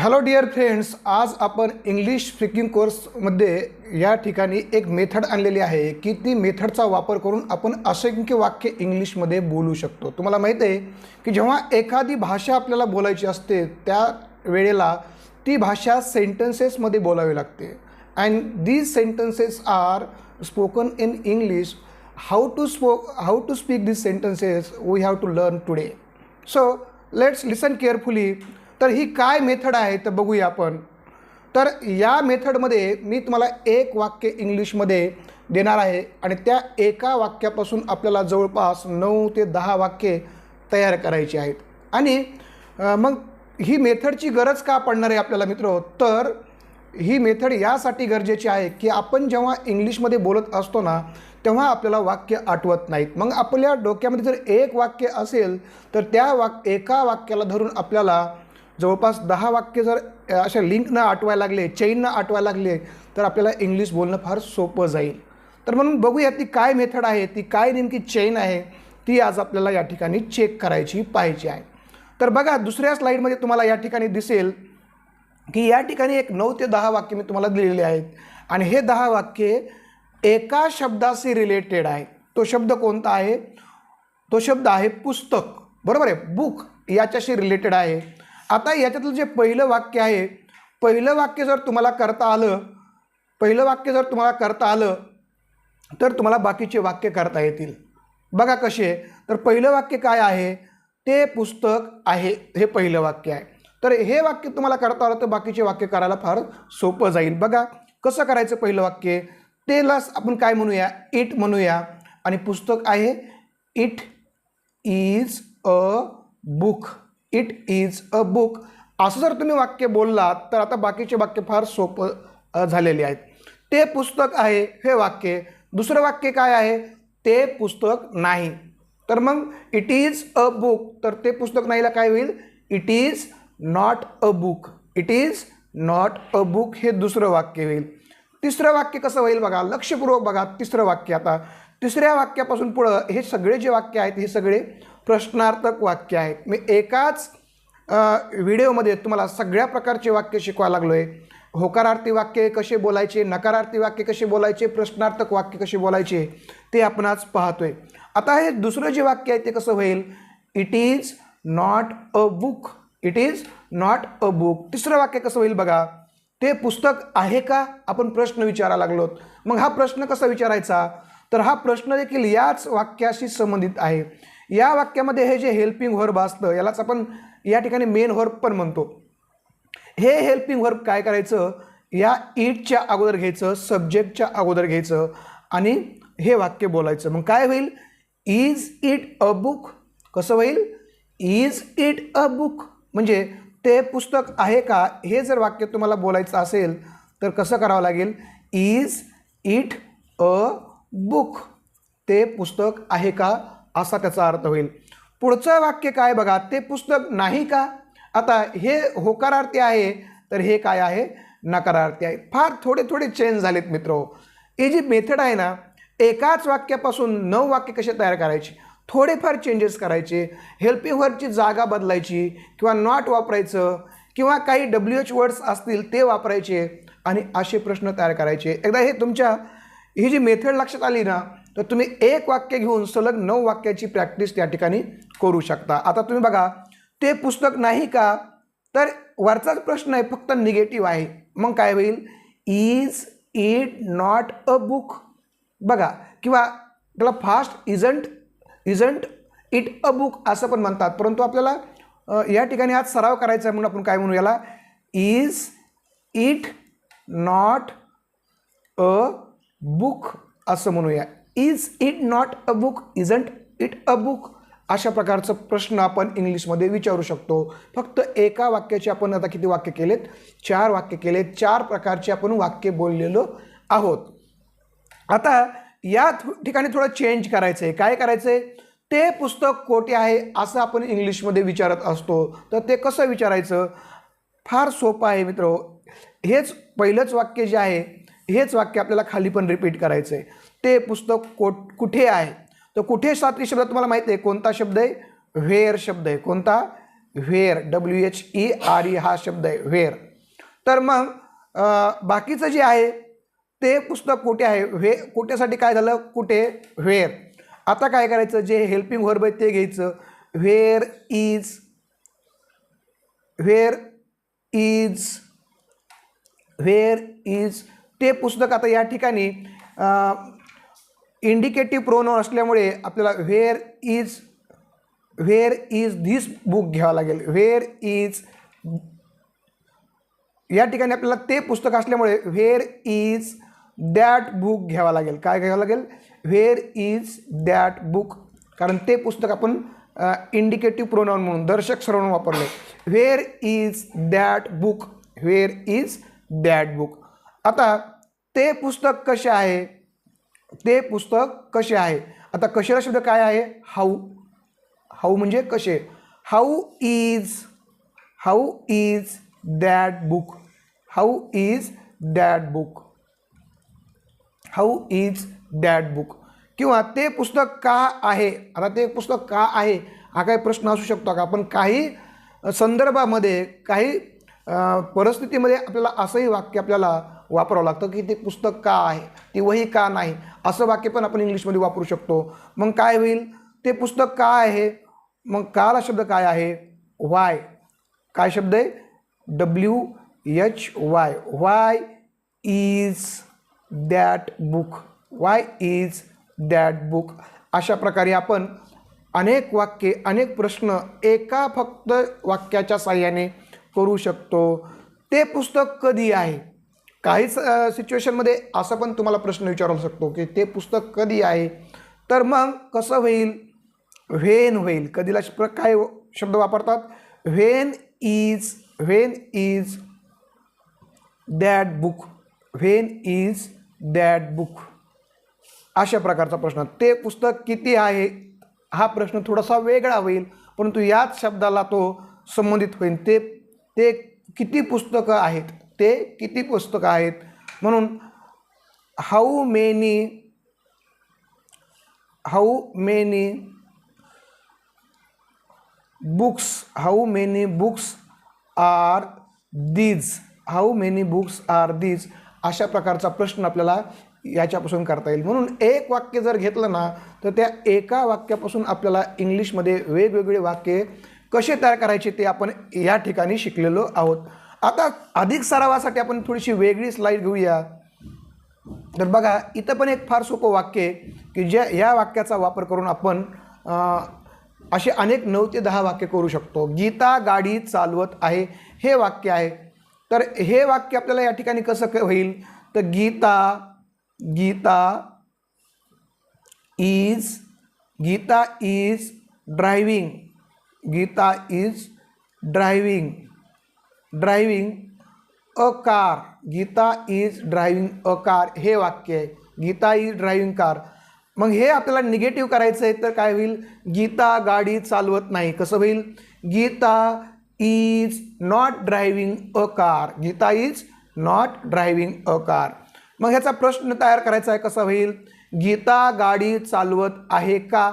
Hello dear friends आज आपण English speaking कोर्समध्ये या ठिकाणी एक मेथड आणलेली आहे की ती मेथडचा वापर करून आपण असंख्य वाक्य इंग्लिशमध्ये बोलू शकतो. तुम्हाला माहीत आहे की जेव्हा एखादी भाषा आपल्याला बोलायची असते त्या वेळेला ती भाषा सेंटेन्सेसमध्ये बोलावी लागते. And these sentences are spoken in English how to spo how to speak these sentences we have to learn today so let's listen carefully तर ही काय मेथड आहे तर बघूया आपण. तर या मेथडमध्ये मी तुम्हाला एक वाक्य इंग्लिशमध्ये देणार आहे आणि त्या एका वाक्यापासून आपल्याला जवळपास नऊ ते दहा वाक्ये तयार करायची आहेत. आणि मग ही मेथडची गरज का पडणार आहे आपल्याला मित्र? तर ही मेथड यासाठी गरजेची आहे की आपण जेव्हा इंग्लिशमध्ये बोलत असतो ना तेव्हा आपल्याला वाक्य आठवत नाहीत. मग आपल्या डोक्यामध्ये जर एक वाक्य असेल तर त्या वाक एका वाक्याला धरून आपल्याला जवळपास दहा वाक्य जर अशा लिंकनं आठवायला लागले चेननं आठवायला लागले तर आपल्याला इंग्लिश बोलणं फार सोपं जाईल. तर म्हणून बघूया ती काय मेथड आहे ती काय नेमकी चेन आहे ती आज आपल्याला या ठिकाणी चेक करायची पाहिजे आहे. तर बघा दुसऱ्या स्लाईडमध्ये तुम्हाला या ठिकाणी दिसेल की या ठिकाणी एक नऊ ते दहा वाक्य मी तुम्हाला दिलेले आहेत. आणि हे दहा वाक्य एका शब्दाशी रिलेटेड आहे. तो शब्द कोणता आहे? तो शब्द आहे पुस्तक. बरोबर आहे? बुक याच्याशी रिलेटेड आहे. आता याच्यातलं जे पहिलं वाक्य आहे पहिलं वाक्य जर तुम्हाला करता आलं पहिलं वाक्य जर तुम्हाला करता आलं तर तुम्हाला बाकीचे वाक्य करता येतील. बघा कसे तर पहिलं वाक्य काय आहे? ते पुस्तक आहे हे पहिलं वाक्य आहे. तर हे वाक्य तुम्हाला करता आलं तर बाकीचे वाक्य करायला फार सोपं जाईल. बघा कसं करायचं पहिलं वाक्य? तेलाच आपण काय म्हणूया? इट म्हणूया. आणि पुस्तक आहे it is a book. It is a book असं जर तुम्ही वाक्य बोललात तर आता बाकीचे वाक्य फार सोपं झालेले आहेत. ते पुस्तक आहे हे वाक्य. दुसरं वाक्य काय आहे? ते पुस्तक नाही. तर मग इट इज अ बुक तर ते पुस्तक नाहीला काय होईल? It is not a book it is not a book हे दुसरं वाक्य होईल. तिसरं वाक्य कसं होईल बघा? लक्षपूर्वक बघा तिसरं वाक्य आता. तिसऱ्या वाक्यापासून पुढं हे सगळे जे वाक्य आहेत हे सगळे प्रश्नार्थक वाक्य आहेत. मी एकाच व्हिडिओमध्ये तुम्हाला सगळ्या प्रकारचे वाक्य शिकवायला लागलो आहे होकारार्थी वाक्य कसे बोलायचे नकारार्थी वाक्य कसे बोलायचे प्रश्नार्थक वाक्य कसे बोलायचे ते आपण आज पाहतोय. आता हे दुसरं जे वाक्य आहे ते कसं होईल? It is not a book it is not a book तिसरं वाक्य कसं होईल बघा? ते पुस्तक आहे का? आपण प्रश्न विचारायला लागलोत. मग हा प्रश्न कसा विचारायचा? तर हा प्रश्न देखील याच वाक्याशी संबंधित आहे. या वाक्यामध्ये हे जे हेल्पिंग व्हर्ब असतं यालाच आपण या ठिकाणी मेन व्हर्ब पण म्हणतो. हे हेल्पिंग व्हर्ब काय करायचं? या ईटच्या अगोदर घ्यायचं सब्जेक्टच्या अगोदर घ्यायचं आणि हे वाक्य बोलायचं. मग काय होईल? इज इट अ बुक कसं होईल? इज इट अ बुक म्हणजे ते पुस्तक आहे का? हे जर वाक्य तुम्हाला बोलायचं असेल तर कसं करावं लागेल? इज इट अ बुक ते पुस्तक आहे का असा त्याचा अर्थ होईल. पुढचं वाक्य काय बघा ते पुस्तक नाही का? आता हे होकारार्थी आहे तर हे काय आहे? नकारार्थी आहे. फार थोडे थोडे चेंज झालेत मित्र ही. जी मेथड आहे ना एकाच वाक्यापासून नऊ वाक्य कसे तयार करायचे? थोडेफार चेंजेस करायचे हेल्पिंग वर्डची जागा बदलायची किंवा नॉट वापरायचं किंवा काही डब्ल्यू एच वर्ड्स असतील ते वापरायचे आणि असे प्रश्न तयार करायचे. एकदा हे तुमच्या ही जी मेथड लक्षात आली ना तर तुम्ही एक वाक्य घेऊन सलग नऊ वाक्याची प्रॅक्टिस त्या ठिकाणी करू शकता. आता तुम्ही बघा ते पुस्तक नाही का तर वरचाच प्रश्न आहे फक्त निगेटिव्ह आहे. मग काय होईल? Is it not a book बघा किंवा त्याला fast isn't isn't it a book असं पण म्हणतात. परंतु आपल्याला या ठिकाणी आज सराव करायचा आहे म्हणून आपण काय म्हणू याला is it not a book असं म्हणूया. Is it not a book isn't it a book अशा प्रकारचं प्रश्न आपण इंग्लिशमध्ये विचारू शकतो. फक्त एका वाक्याचे आपण आता किती वाक्य केलेत? चार वाक्य केलेत. चार प्रकारचे आपण वाक्य बोललेलो आहोत. आता या ठिकाणी थोडं चेंज करायचं आहे काय करायचं आहे ते पुस्तक कोठे आहे असं आपण इंग्लिशमध्ये विचारत असतो. तर ते कसं विचारायचं? फार सोपं आहे मित्र. हेच पहिलंच वाक्य जे आहे हेच वाक्य आपल्याला खाली पण रिपीट करायचं आहे ते पुस्तक को कुठे आहे? तर कुठे सातवी शब्द तुम्हाला माहिती आहे? कोणता शब्द आहे? व्हेअर शब्द आहे. कोणता? Where W H E R E हा शब्द आहे. व्हेअर तर मग बाकीचं जे आहे ते पुस्तक कुठे आहे? व्हे कुठेसाठी काय झालं? कुठे? व्हेअर आता काय करायचं? जे हेल्पिंग वर्ब आहे ते घ्यायचं. Where is where is where is ते पुस्तक आता या ठिकाणी इंडिकेटिव्ह प्रोनाउन असल्यामुळे आपल्याला where is where is this book घ्यावं लागेल. व्हेअर इज या ठिकाणी आपल्याला ते पुस्तक असल्यामुळे व्हेअर इज दॅट बुक घ्यावं लागेल. काय घ्यावं लागेल? व्हेअर इज दॅट बुक कारण ते पुस्तक आपण इंडिकेटिव्ह प्रोनाऊन म्हणून दर्शक सर्व म्हणून वापरले. Where is that book where is that book आता ते पुस्तक कसे आहे? ते पुस्तक कसे आहे? आता कशाला शब्द काय आहे? हाऊ हाऊ म्हणजे कसे? How is how is that book how is that book how is that book किंवा ते पुस्तक का आहे? आता ते पुस्तक का आहे? हा काही प्रश्न असू शकतो का? आपण काही संदर्भामध्ये काही परिस्थितीमध्ये आपल्याला असंही वाक्य आपल्याला वापरावं लागतं की ते पुस्तक का आहे ती वही का नाही असं वाक्य पण आपण इंग्लिशमध्ये वापरू शकतो. मग काय होईल? ते पुस्तक का आहे? मग काला शब्द काय आहे? वाय काय शब्द आहे? W H Y why is that book why is that book अशा प्रकारे आपण अनेक वाक्ये अनेक प्रश्न एका फक्त वाक्याच्या साह्याने करू शकतो. ते पुस्तक कधी आहे? काही सिच्युएशनमध्ये असं पण तुम्हाला प्रश्न विचारू शकतो की ते पुस्तक कधी आहे? तर मग कसं होईल? व्हेन होईल. कधीला प्र काय शब्द वापरतात? When is when is that book when is that book अशा प्रकारचा प्रश्न. ते पुस्तक किती आहे? हा प्रश्न थोडासा वेगळा होईल परंतु याच शब्दाला तो संबंधित होईल. ते ते किती पुस्तकं आहेत? ते किती पुस्तकं आहेत? म्हणून how many how many books how many books are these how many books are these अशा प्रकारचा प्रश्न आपल्याला याच्यापासून करता येईल. म्हणून एक वाक्य जर घेतलं ना तर त्या एका वाक्यापासून आपल्याला इंग्लिशमध्ये वेगवेगळे वाक्य कसे तयार करायचे ते आपण या ठिकाणी शिकलेलो आहोत. आता अधिक सरावासाठी आपण थोडीशी वेगळी स्लाईड घेऊया. तर बघा इथं पण एक फार सोपं वाक्य आहे की ज्या या वाक्याचा वापर करून आपण असे अनेक नऊ ते दहा वाक्य करू शकतो. गीता गाडी चालवत आहे हे वाक्य आहे. तर हे वाक्य आपल्याला या ठिकाणी कसं क- होईल? तर Geeta Geeta is Geeta is driving Geeta is driving driving a car. Geeta is driving a car. हे वाक्य आहे. Geeta is driving car. मग हे आपल्याला निगेटिव्ह करायचं आहे तर काय होईल? गीता गाडी चालवत नाही. कसं होईल? Geeta is not driving a car. Geeta is not driving a car. मग ह्याचा प्रश्न तयार करायचा आहे कसा होईल? गीता गाडी चालवत आहे का?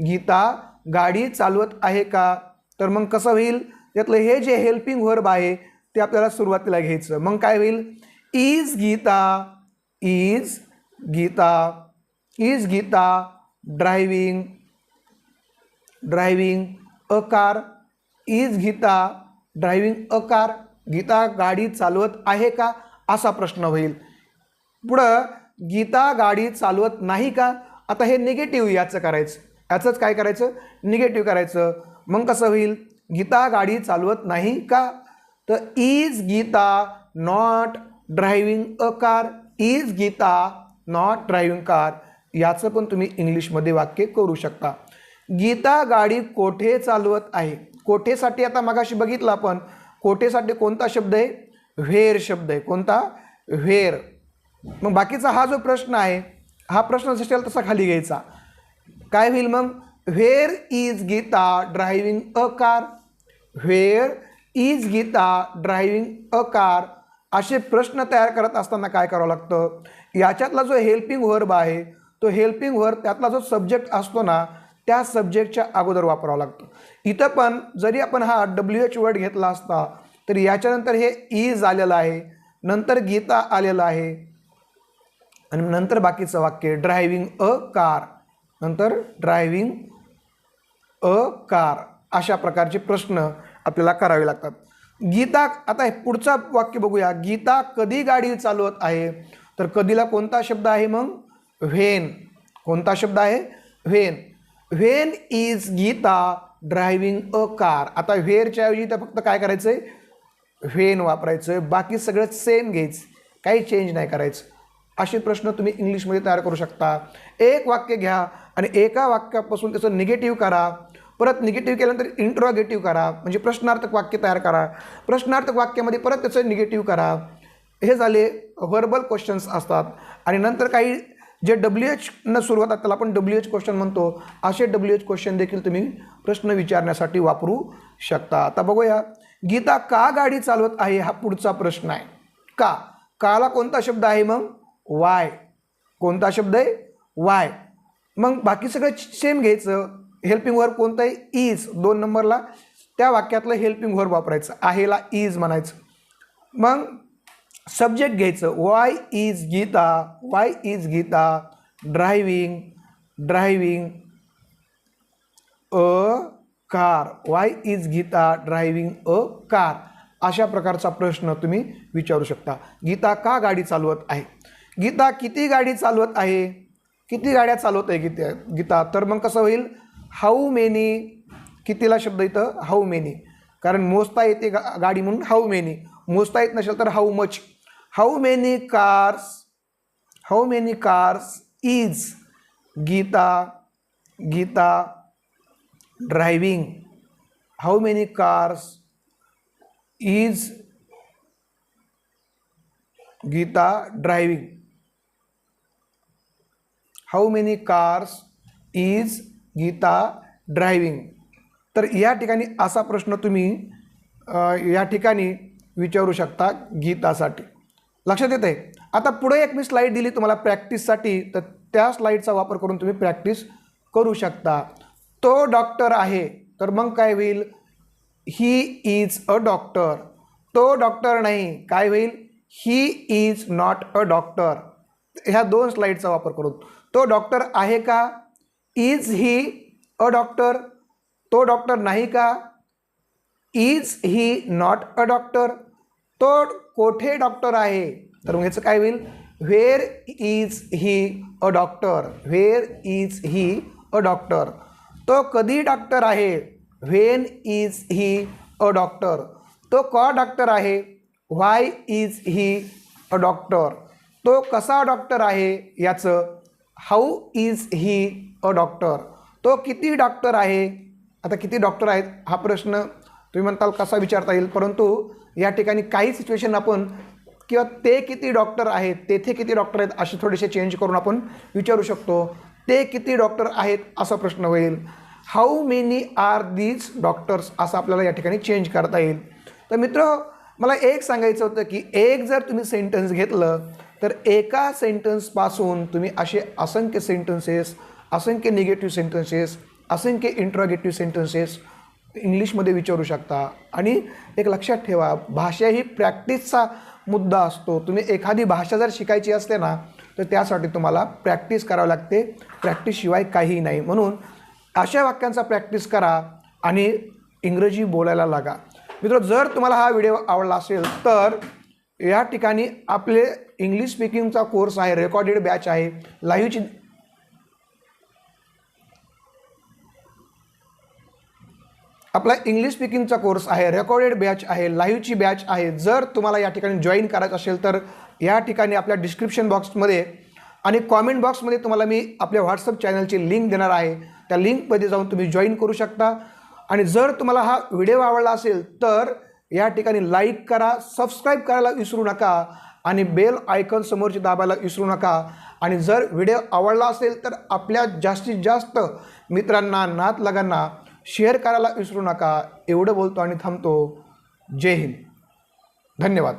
गीता गाडी चालवत आहे का? तर मग कसं होईल? त्यातलं हे जे हेल्पिंग वर्ब आहे ते आपल्याला सुरुवातीला घ्यायचं. मग काय होईल? Is Geeta is Geeta is Geeta driving driving a car is Geeta driving a car Geeta गाडी चालवत आहे का? असा प्रश्न होईल. पुढं गीता गाडी चालवत नाही का? आता हे निगेटिव्ह याचं करायचं. याचंच काय करायचं? निगेटिव्ह करायचं. मग कसं होईल? गीता गाडी चालवत नाही का? तर is Geeta not driving a car is Geeta not driving car याचं पण तुम्ही इंग्लिशमध्ये वाक्य करू शकता. गीता गाडी कोठे चालवत आहे? कोठेसाठी? आता मगाशी बघितलं आपण. कोठेसाठी कोणता शब्द आहे? व्हेर शब्द आहे. कोणता? व्हेर मग बाकीचा हा जो प्रश्न आहे हा प्रश्न जसेल तसा खाली घ्यायचा. काय होईल मग? Where is Geeta driving a car where is Geeta driving a car असे प्रश्न तयार करत असताना काय करावं लागतं? याच्यातला जो हेल्पिंग वर्ब आहे तो हेल्पिंग वर्ब त्यातला जो सब्जेक्ट असतो ना त्या सब्जेक्टच्या अगोदर वापरावा लागतो. इथं पण जरी आपण हा डब्ल्यू एच वर्ड घेतला असता तर याच्यानंतर हे इज आलेलं आहे नंतर गीता आलेलं आहे आणि नंतर बाकीचं वाक्य ड्रायव्हिंग अ कार नंतर ड्रायव्हिंग अ कार अशा प्रकारचे प्रश्न आपल्याला करावे लागतात. गीता आता हे पुढचा वाक्य बघूया. गीता कधी गाडी चालवत आहे? तर कधीला कोणता शब्द आहे मग? व्हेन. कोणता शब्द आहे? When. When is Geeta driving a car. आता व्हेरच्या ऐवजी तर फक्त काय करायचं आहे व्हेन वापरायचं आहे बाकी सगळं सेम घ्यायचं. काही चेंज नाही करायचं. असे प्रश्न तुम्ही इंग्लिशमध्ये तयार करू शकता. एक वाक्य घ्या. आणि एका वाक्यापासून त्याचं निगेटिव्ह करा. परत निगेटिव्ह केल्यानंतर इंट्रॉगेटिव्ह करा. म्हणजे प्रश्नार्थक वाक्य तयार करा. प्रश्नार्थक वाक्यामध्ये परत त्याचं निगेटिव्ह करा. हे झाले व्हर्बल क्वेश्चन्स असतात. आणि नंतर काही जे डब्ल्यू एच न सुरुवात त्याला आपण डब्ल्यू एच क्वेश्चन म्हणतो असे डब्ल्यू एच क्वेश्चन देखील तुम्ही प्रश्न विचारण्यासाठी वापरू शकता. आता बघूया. गीता का गाडी चालवत आहे हा पुढचा प्रश्न आहे. का? काला कोणता शब्द आहे मग? वाय कोणता शब्द आहे? वाय मग बाकी सगळं सेम घ्यायचं. हेल्पिंग वर्ब कोणतंही इज दोन नंबरला त्या वाक्यातलं हेल्पिंग वर्ब वापरायचं. आहेला इज म्हणायचं. मग सब्जेक्ट घ्यायचं. Why is Geeta? Why is Geeta? Driving driving a car why is Geeta driving a car अशा प्रकारचा प्रश्न तुम्ही विचारू शकता. गीता का गाडी चालवत आहे? गीता किती गाडी चालवत आहे? किती गाड्या चालवत आहे गीता गीता? तर मग कसं होईल? हाऊ मेनी कितीला शब्द इथं? हाऊ मेनी कारण मोजता येते गा गाडी म्हणून हाऊ मेनी मोजता येत नसेल तर how much how many cars how many cars is Gita Gita driving how many cars is Gita driving how many cars is Gita driving तर या ठिकाणी असा प्रश्न तुम्ही या ठिकाणी विचारू शकता गीतासाठी. लक्षात येत आहे आता पुढे एक मी स्लाईड दिली तुम्हाला प्रॅक्टिससाठी तर त्या स्लाईडचा वापर करून तुम्ही प्रॅक्टिस करू शकता. तो डॉक्टर आहे तर मग काय होईल? ही इज अ डॉक्टर तो डॉक्टर नाही काय होईल? He is not a doctor ह्या दोन स्लाईडचा वापर करून. तो डॉक्टर आहे का? इज ही अ डॉक्टर तो डॉक्टर नाही का? Is he not a doctor तो कोठे डॉक्टर आहे? तर मग याचं काय होईल? Where is he a doctor where is he a doctor तो कधी डॉक्टर आहे? When is he a doctor तो का डॉक्टर आहे? व्हाय इज ही अ डॉक्टर तो कसा डॉक्टर आहे? याचं how is he a doctor? तो किती डॉक्टर आहे? आता किती डॉक्टर आहेत? हा प्रश्न तुम्ही म्हणताल कसा विचारता येईल? परंतु या ठिकाणी काही सिच्युएशन आपण किंवा ते किती डॉक्टर आहेत तेथे किती डॉक्टर आहेत असे थोडेसे चेंज करून आपण विचारू शकतो. ते किती डॉक्टर आहेत असा प्रश्न होईल. How many are these doctors असं आपल्याला या ठिकाणी चेंज करता येईल. तर मित्र मला एक सांगायचं होतं की एक जर तुम्ही सेंटेन्स घेतलं तर एका सेंटन्सपासून तुम्ही असे असंख्य सेंटेन्सेस असंख्य निगेटिव्ह सेंटेन्सेस असंख्य इंट्रॉगेटिव्ह सेंटेन्सेस इंग्लिशमध्ये विचारू शकता. आणि एक लक्षात ठेवा भाषा ही प्रॅक्टिसचा मुद्दा असतो. तुम्ही एखादी भाषा जर शिकायची असते ना तर त्यासाठी तुम्हाला प्रॅक्टिस करावी लागते. प्रॅक्टिसशिवाय काहीही नाही. म्हणून अशा वाक्यांचा प्रॅक्टिस करा आणि इंग्रजी बोलायला लागा. मित्र जर तुम्हाला हा व्हिडिओ आवडला असेल तर या ठिकाणी आपले इंग्लिश स्पीकिंगचा कोर्स आहे रेकॉर्डेड बॅच आहे. लाईव्हची आपला इंग्लिश स्पीकिंगचा कोर्स आहे रेकॉर्डेड बॅच आहे लाईव्हची बॅच आहे. जर तुम्हाला या ठिकाणी जॉईन करायचं असेल तर या ठिकाणी आपल्या डिस्क्रिप्शन बॉक्समध्ये आणि कॉमेंट बॉक्समध्ये तुम्हाला मी आपल्या व्हॉट्सअप चॅनलची लिंक देणार आहे. त्या लिंकमध्ये जाऊन तुम्ही जॉईन करू शकता. आणि जर तुम्हाला हा व्हिडिओ आवडला असेल तर या ठिकाणी लाईक करा सबस्क्राईब करायला विसरू नका आणि बेल आयकॉन समोरची दाबायला विसरू नका. आणि जर व्हिडिओ आवडला असेल तर आपल्या जास्तीत जास्त मित्रांना नातलगांना शेअर करायला विसरू नका. एवढं बोलतो आणि थांबतो. जय हिंद. धन्यवाद.